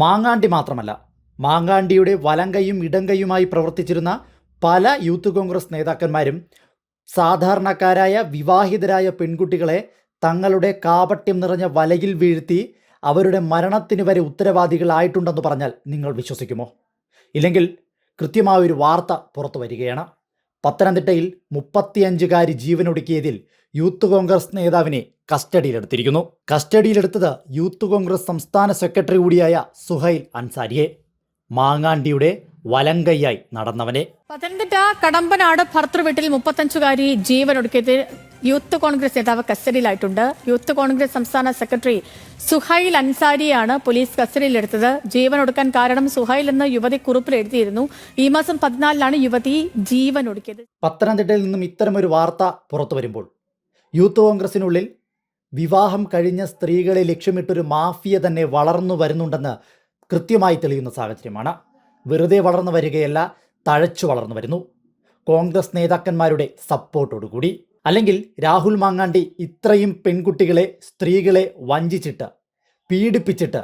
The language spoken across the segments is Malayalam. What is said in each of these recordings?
മാങ്ങാണ്ടി മാത്രമല്ല മാങ്ങാണ്ടിയുടെ വലങ്കയും ഇടങ്കയുമായി പ്രവർത്തിച്ചിരുന്ന പല യൂത്ത് കോൺഗ്രസ് നേതാക്കന്മാരും സാധാരണക്കാരായ വിവാഹിതരായ പെൺകുട്ടികളെ തങ്ങളുടെ കാപട്യം നിറഞ്ഞ വലയിൽ വീഴ്ത്തി അവരുടെ മരണത്തിന് വരെ ഉത്തരവാദികളായിട്ടുണ്ടെന്ന് പറഞ്ഞാൽ നിങ്ങൾ വിശ്വസിക്കുമോ? ഇല്ലെങ്കിൽ കൃത്യമായൊരു വാർത്ത പുറത്തു വരികയാണ്. പത്തനംതിട്ടയിൽ മുപ്പത്തിയഞ്ചുകാരി ജീവനൊടുക്കിയതിൽ യൂത്ത് കോൺഗ്രസ് നേതാവിനെ കസ്റ്റഡിയിലെടുത്തിരിക്കുന്നു. കസ്റ്റഡിയിലെടുത്തത് യൂത്ത് കോൺഗ്രസ് സംസ്ഥാന സെക്രട്ടറി കൂടിയായ സുഹൈൽ അൻസാരിയെ. മാങ്ങാണ്ടിയുടെ വലങ്കയ്യായി നടന്നവനെ. പത്തനംതിട്ട കടമ്പനാട് ഭർത്തൃവീട്ടിൽ മുപ്പത്തഞ്ചുകാരി ജീവനൊടുക്കിയത് യൂത്ത് കോൺഗ്രസ് നേതാവ് കസ്റ്റഡിയിലായിട്ടുണ്ട്. യൂത്ത് കോൺഗ്രസ് സംസ്ഥാന സെക്രട്ടറി സുഹൈൽ അൻസാരിയാണ് പോലീസ് കസ്റ്റഡിയിലെടുത്തത്. ജീവനൊടുക്കാൻ കാരണം സുഹൈൽ എന്ന യുവതി കുറിപ്പിൽ എഴുതിയിരുന്നു. ഈ മാസം പതിനാലിനാണ് യുവതി ജീവനൊടുക്കിയത്. പത്തനംതിട്ടയിൽ നിന്നും ഇത്തരമൊരു വാർത്ത പുറത്തു വരുമ്പോൾ യൂത്ത് കോൺഗ്രസിനുള്ളിൽ വിവാഹം കഴിഞ്ഞ സ്ത്രീകളെ ലക്ഷ്യമിട്ടൊരു മാഫിയ തന്നെ വളർന്നു വരുന്നുണ്ടെന്ന് കൃത്യമായി തെളിയുന്ന സാഹചര്യമാണ്. വെറുതെ വളർന്നു വരികയല്ല തഴച്ചു വളർന്നു വരുന്നു. കോൺഗ്രസ് നേതാക്കന്മാരുടെ സപ്പോർട്ടോടുകൂടി അല്ലെങ്കിൽ രാഹുൽ മാങ്ങാണ്ടി ഇത്രയും പെൺകുട്ടികളെ സ്ത്രീകളെ വഞ്ചിച്ചിട്ട് പീഡിപ്പിച്ചിട്ട്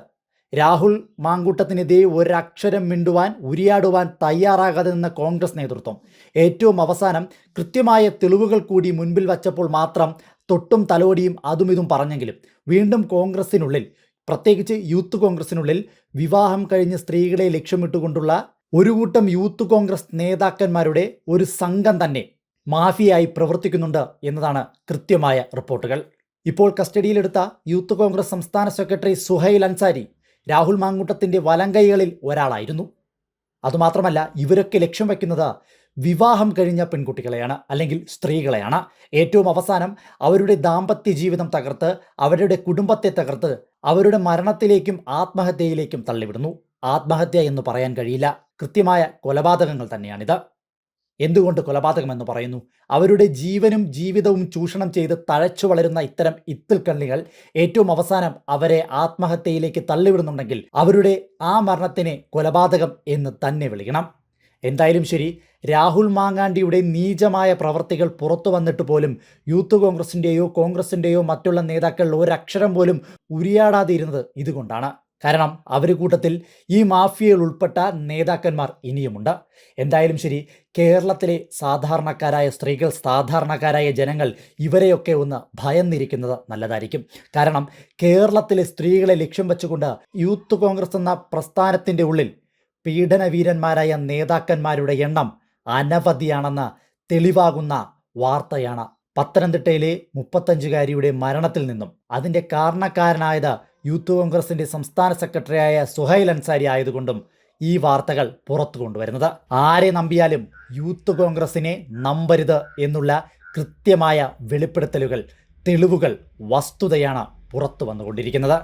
രാഹുൽ മാങ്കൂട്ടത്തിനെതിരെ ഒരക്ഷരം മിണ്ടുവാൻ ഉരിയാടുവാൻ തയ്യാറാകാതെ നിന്ന കോൺഗ്രസ് നേതൃത്വം. ഏറ്റവും അവസാനം കൃത്യമായ തെളിവുകൾ കൂടി മുൻപിൽ വച്ചപ്പോൾ മാത്രം തൊട്ടും തലോടിയും അതും ഇതും പറഞ്ഞെങ്കിലും വീണ്ടും കോൺഗ്രസിനുള്ളിൽ പ്രത്യേകിച്ച് യൂത്ത് കോൺഗ്രസിനുള്ളിൽ വിവാഹം കഴിഞ്ഞ സ്ത്രീകളെ ലക്ഷ്യമിട്ടുകൊണ്ടുള്ള ഒരു കൂട്ടം യൂത്ത് കോൺഗ്രസ് നേതാക്കന്മാരുടെ ഒരു സംഘം തന്നെ മാഫിയായി പ്രവർത്തിക്കുന്നുണ്ട് എന്നതാണ് കൃത്യമായ റിപ്പോർട്ടുകൾ. ഇപ്പോൾ കസ്റ്റഡിയിലെടുത്ത യൂത്ത് കോൺഗ്രസ് സംസ്ഥാന സെക്രട്ടറി സുഹൈൽ അൻസാരി രാഹുൽ മാങ്കൂട്ടത്തിന്റെ വലങ്കൈകളിൽ ഒരാളായിരുന്നു. അതുമാത്രമല്ല ഇവരൊക്കെ ലക്ഷ്യം വയ്ക്കുന്നത് വിവാഹം കഴിഞ്ഞ പെൺകുട്ടികളെയാണ് അല്ലെങ്കിൽ സ്ത്രീകളെയാണ്. ഏറ്റവും അവസാനം അവരുടെ ദാമ്പത്യ ജീവിതം തകർത്ത് അവരുടെ കുടുംബത്തെ തകർത്ത് അവരുടെ മരണത്തിലേക്കും ആത്മഹത്യയിലേക്കും തള്ളിവിടുന്നു. ആത്മഹത്യ എന്ന് പറയാൻ കഴിയില്ല. കൃത്യമായ കൊലപാതകങ്ങൾ തന്നെയാണിത്. എന്തുകൊണ്ട് കൊലപാതകമെന്ന് പറയുന്നു? അവരുടെ ജീവനും ജീവിതവും ചൂഷണം ചെയ്ത് തഴച്ചു വളരുന്ന ഇത്തരം ഇത്തിൽക്കണ്ണികൾ ഏറ്റവും അവസാനം അവരെ ആത്മഹത്യയിലേക്ക് തള്ളിവിടുന്നുണ്ടെങ്കിൽ അവരുടെ ആ മരണത്തിനെ കൊലപാതകം എന്ന് തന്നെ വിളിക്കണം. എന്തായാലും ശരി രാഹുൽ മാങ്ങാണ്ടിയുടെ നീചമായ പ്രവർത്തികൾ പുറത്തു വന്നിട്ട് പോലും യൂത്ത് കോൺഗ്രസിന്റെയോ കോൺഗ്രസിന്റെയോ മറ്റുള്ള നേതാക്കൾ ഒരക്ഷരം പോലും ഉരിയാടാതിരുന്നത് ഇതുകൊണ്ടാണ്. കാരണം അവർ കൂട്ടത്തിൽ ഈ മാഫിയയിൽ ഉൾപ്പെട്ട നേതാക്കന്മാർ ഇനിയുമുണ്ട്. എന്തായാലും ശരി കേരളത്തിലെ സാധാരണക്കാരായ സ്ത്രീകൾ സാധാരണക്കാരായ ജനങ്ങൾ ഇവരെയൊക്കെ ഒന്ന് ഭയന്നിരിക്കുന്നത് നല്ലതായിരിക്കും. കാരണം കേരളത്തിലെ സ്ത്രീകളെ ലക്ഷ്യം വെച്ചുകൊണ്ട് യൂത്ത് കോൺഗ്രസ് എന്ന പ്രസ്ഥാനത്തിന്റെ ഉള്ളിൽ പീഡനവീരന്മാരായ നേതാക്കന്മാരുടെ എണ്ണം അനവധിയാണെന്ന് തെളിവാകുന്ന വാർത്തയാണ് പത്തനംതിട്ടയിലെ മുപ്പത്തഞ്ചുകാരിയുടെ മരണത്തിൽ നിന്നും. അതിന്റെ കാരണക്കാരനായത് യൂത്ത് കോൺഗ്രസിന്റെ സംസ്ഥാന സെക്രട്ടറിയായ സുഹൈൽ അൻസാരി ആയതുകൊണ്ടും ഈ വാർത്തകൾ പുറത്തു കൊണ്ടുവരുന്നത്. ആരെ നമ്പിയാലും യൂത്ത് കോൺഗ്രസിനെ നമ്പരുത് എന്നുള്ള കൃത്യമായ വെളിപ്പെടുത്തലുകൾ തെളിവുകൾ വസ്തുതയാണ് പുറത്തു വന്നുകൊണ്ടിരിക്കുന്നത്.